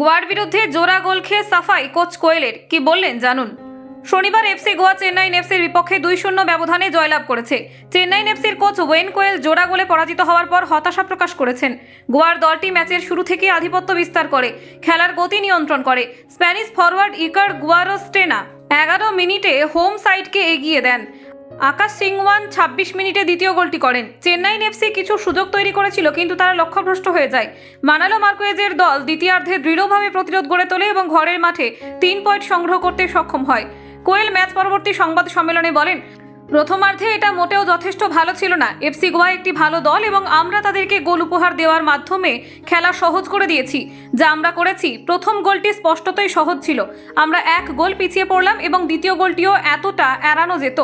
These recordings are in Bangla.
গোয়ার বিরুদ্ধে জোড়া গোল খেয়ে সাফাই কোচ কোয়েলের। কি বললেন জানুন। শনিবার এফসি গোয়া চেন্নাইন এফসির বিপক্ষে দুই শূন্য ব্যবধানে জয়লাভ করেছে। চেন্নাইন এফসির কোচ ওয়েন কোয়েল জোড়া গোলে পরাজিত হওয়ার পর হতাশা প্রকাশ করেছেন। গোয়ার দলটি ম্যাচের শুরু থেকে আধিপত্য বিস্তার করে, খেলার গতি নিয়ন্ত্রণ করে। স্প্যানিশ ফরওয়ার্ড ইকার গুয়ারোস্টেনা এগারো মিনিটে হোম সাইডকে এগিয়ে দেন। আকাশ সিংওয়ান ছাব্বিশ মিনিটে দ্বিতীয় গোলটি করেন। চেন্নাইন এফসি কিছু সুযোগ তৈরি করেছিল, কিন্তু তারা লক্ষ্যভ্রষ্ট হয়ে যায়। মানালো মার্কোয়েজের দল দ্বিতীয়ার্ধে দৃঢ়ভাবে প্রতিরোধ গড়ে তোলে এবং ঘরের মাঠে তিন পয়েন্ট সংগ্রহ করতে সক্ষম হয়। কোয়েল ম্যাচ পরবর্তী সংবাদ সম্মেলনে বলেন, প্রথমার্ধে এটা মোটেও যথেষ্ট ভালো ছিল না। এফসি গোয়া একটি ভালো দল এবং আমরা তাদেরকে গোল উপহার দেওয়ার মাধ্যমে খেলা সহজ করে দিয়েছি। যা আমরা করেছি, প্রথম গোলটি স্পষ্টতই সহজ ছিল। আমরা এক গোল পিছিয়ে পড়লাম এবং দ্বিতীয় গোলটিও এতটা এড়ানো যেত।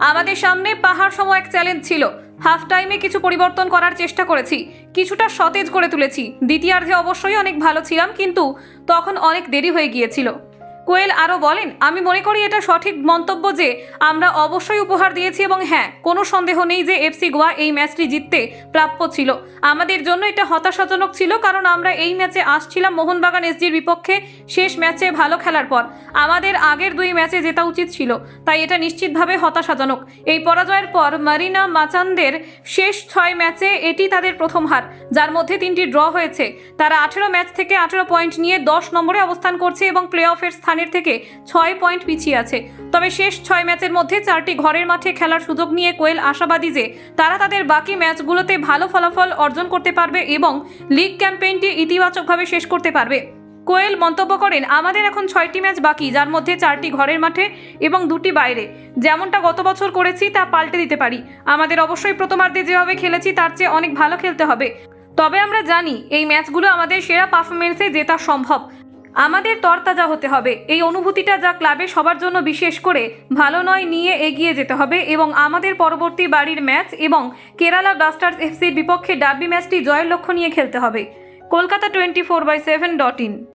আমাদের সামনে পাহাড় সম এক চ্যালেঞ্জ ছিল। হাফ টাইমে কিছু পরিবর্তন করার চেষ্টা করেছি। কিছুটা সতেজ করে তুলেছি। দ্বিতীয়ার্ধে অবশ্যই অনেক ভালো ছিলাম, কিন্তু তখন অনেক দেরি হয়ে গিয়েছিল। কোয়েল আরও বলেন, আমি মনে করি এটা সঠিক মন্তব্য যে আমরা অবশ্যই উপহার দিয়েছি এবং হ্যাঁ কোনো সন্দেহ নেই যে এফসি গোয়া এই ম্যাচটি জিততে প্রাপ্য ছিল। আমাদের জন্য এটা হতাশাজনক ছিল কারণ আমরা এই ম্যাচে আসছিলাম মোহনবাগান এসজির বিপক্ষে শেষ ম্যাচে ভালো খেলার পর। আমাদের আগের দুই ম্যাচে জেতা উচিত ছিল, তাই এটা নিশ্চিতভাবে হতাশাজনক। এই পরাজয়ের পর মারিনা মাচানদের শেষ ছয় ম্যাচে এটি তাদের প্রথম হার, যার মধ্যে তিনটি ড্র হয়েছে। তারা আঠেরো ম্যাচ থেকে আঠেরো পয়েন্ট নিয়ে দশ নম্বরে অবস্থান করছে এবং প্লে অফের স্থানের থেকে ছয় পয়েন্ট পিছিয়ে আছে। তবে শেষ ছয় ম্যাচের মধ্যে চারটি ঘরের মাঠে খেলার সুযোগ নিয়ে কোয়েল আশাবাদী যে তারা তাদের বাকি ম্যাচগুলোতে ভালো ফলাফল অর্জন করতে পারবে এবং লিগ ক্যাম্পেইনটি ইতিবাচকভাবে শেষ করতে পারবে। কোয়েল মন্তব্য করেন, আমাদের এখন ছয়টি ম্যাচ বাকি, যার মধ্যে চারটি ঘরের মাঠে এবং দুটি বাইরে। যেমনটা গত বছর করেছি, তা পাল্টে দিতে পারি। আমাদের অবশ্যই প্রথমার্ধে যেভাবে খেলেছি, তার চেয়ে অনেক ভালো খেলতে হবে। তবে আমরা জানি, এই ম্যাচগুলো আমাদের সেরা পারফরমেন্সে জেতা সম্ভব। আমাদের তরতাজা হতে হবে। এই অনুভূতিটা যা ক্লাবে সবার জন্য বিশেষ করে ভালো নয় নিয়ে এগিয়ে যেতে হবে এবং আমাদের পরবর্তী বাড়ির ম্যাচ এবং কেরালা ব্লাস্টার্স এফসির বিপক্ষে ডার্বি ম্যাচটি জয়ের লক্ষ্য নিয়ে খেলতে হবে। Kolkata twenty four by seven dot in.